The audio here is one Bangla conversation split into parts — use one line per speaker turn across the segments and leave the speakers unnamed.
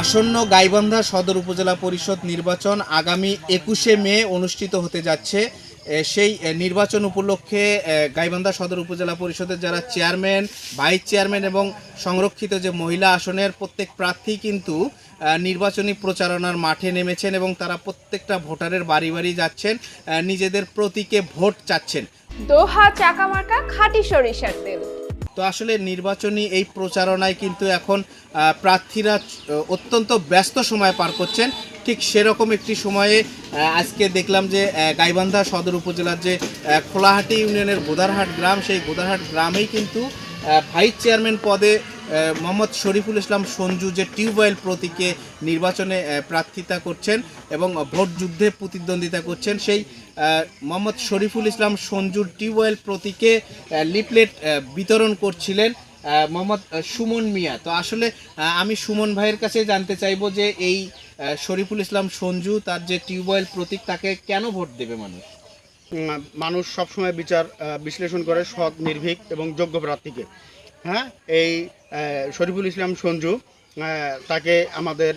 আসন্ন গাইবান্ধা সদর উপজেলা পরিষদ নির্বাচন আগামী একুশে মে অনুষ্ঠিত হতে যাচ্ছে। সেই নির্বাচন উপলক্ষে গাইবান্ধা সদর উপজেলা পরিষদের যারা চেয়ারম্যান, ভাইস চেয়ারম্যান এবং সংরক্ষিত যে মহিলা আসনের প্রত্যেক প্রার্থী কিন্তু নির্বাচনী প্রচারণার মাঠে নেমেছেন এবং তারা প্রত্যেকটা ভোটারের বাড়ি বাড়ি যাচ্ছেন নিজেদের প্রতীকে ভোট চাচ্ছেন।
দোহা চাকামার্কা খাঁটি সরিষার তেল।
তো আসলে নির্বাচনী এই প্রচারণায় কিন্তু এখন প্রার্থীরা অত্যন্ত ব্যস্ত সময় পার করছেন। ঠিক সেরকম একটি সময়ে আজকে দেখলাম যে গাইবান্ধা সদর উপজেলার যে খোলাহাটি ইউনিয়নের গোদারহাট গ্রাম, সেই গোদারহাট গ্রামেই কিন্তু ভাইস চেয়ারম্যান পদে মোহাম্মদ শরীফুল ইসলাম সঞ্জু যে টিউবওয়েল প্রতীকে নির্বাচনে প্রার্থিতা করছেন এবং ভোট যুদ্ধে প্রতিদ্বন্দ্বিতা করছেন, সেই মোহাম্মদ শরীফুল ইসলাম সঞ্জুর টিউবওয়েল প্রতীকে লিপলেট বিতরণ করছিলেন মোহাম্মদ সুমন মিয়া। তো আসলে আমি সুমন ভাইয়ের কাছে জানতে চাইব যে এই শরীফুল ইসলাম সঞ্জু তার যে টিউবওয়েল প্রতীক, তাকে কেন ভোট দেবে মানুষ?
মানুষ সবসময় বিচার বিশ্লেষণ করে, সৎ, নির্ভীক এবং যোগ্য প্রার্থীকে। হ্যাঁ? এই শরীফুল ইসলাম সঞ্জু তাকে আমাদের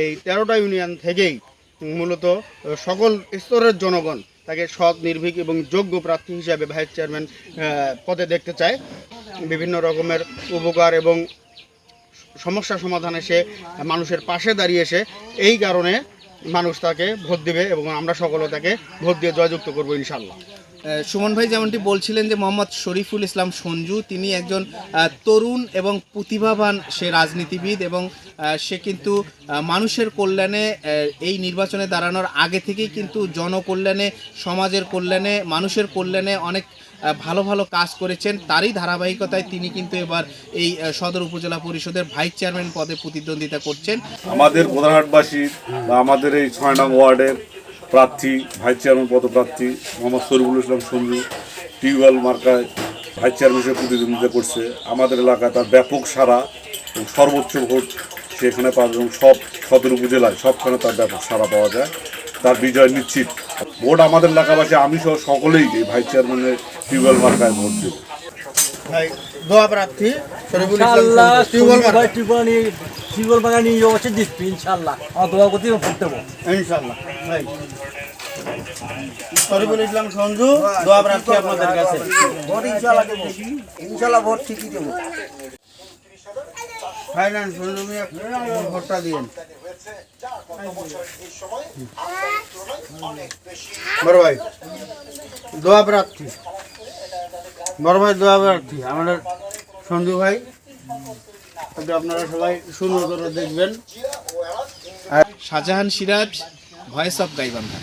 এই তেরোটা ইউনিয়ন থেকেই মূলত সকল স্তরের জনগণ তাকে সৎ, নির্ভীক এবং যোগ্য প্রার্থী হিসাবে ভাইস চেয়ারম্যান পদে দেখতে চায়। বিভিন্ন রকমের উপকার এবং সমস্যা সমাধানে সে মানুষের পাশে দাঁড়িয়ে এসে এই কারণে মানুষ তাকে ভোট দেবে এবং আমরা সকলে তাকে ভোট দিয়ে জয়যুক্ত করব ইনশাল্লাহ
সুমন ভাই যেমনটি বলছিলেন যে মোহাম্মদ শরীফুল ইসলাম সঞ্জু, তিনি একজন তরুণ এবং প্রতিভাবান সে রাজনীতিবিদ এবং সে কিন্তু মানুষের কল্যাণে এই নির্বাচনে দাঁড়ানোর আগে থেকেই কিন্তু জনকল্যাণে, সমাজের কল্যাণে, মানুষের কল্যাণে অনেক ভালো ভালো কাজ করেছেন। তারই ধারাবাহিকতায় তিনি কিন্তু এবার এই সদর উপজেলা পরিষদের ভাইস চেয়ারম্যান পদে প্রতিদ্বন্দ্বিতা করছেন।
আমাদের গোদারহাটবাসী বা আমাদের এই ছয় নং ওয়ার্ডের প্রার্থী ভাইস চেয়ারম্যান পদপ্রার্থী মোহাম্মদ শরীফুল ইসলাম সঞ্জু টিউবওয়েল মার্কায় ভাইস চেয়ারম্যান হিসেবে প্রতিদ্বন্দ্বিতা করছে। আমাদের এলাকায় তার ব্যাপক সারা এবং সর্বোচ্চ ভোট সেখানে পাবে এবং সব সদর উপজেলায় সবখানে তার ব্যাপক সারা পাওয়া যায়। তার বিজয় নিশ্চিত। ভোট আমাদের এলাকাবাসী আমি সহ সকলেই এই ভাইস চেয়ারম্যানের টিউবওয়েল মার্কায় ভোট দেব।
দোয়া প্রার্থী শরীফুল ইসলাম টিউবওয়েল মার্কা।
ভাই টিউবওয়েল টিউবওয়েল বাগানি অবশ্যই দিচ্ছি ইনশাআল্লাহ আমার দোয়া করতে ভোট দেবো
ইনশাল্লাহ ভাই। শরীফুল ইসলাম সঞ্জু। দোয়া প্রার্থী আপনাদের কাছে।
ভোট ইনশাল্লাহ দেবো। ইনশাল্লাহ ভোট ঠিকই দেবো।
ফাইন্যান্স সঞ্জু মিয়া ভোটটা দিয়েন। বড় ভাই দোয়া প্রার্থী। বড় ভাই দোয়া প্রার্থী। আমাদের সঞ্জু ভাই। আপনারা সবাই সুন্দর করে দেখবেন।
Shahjahan Siraj voice of Gaibandha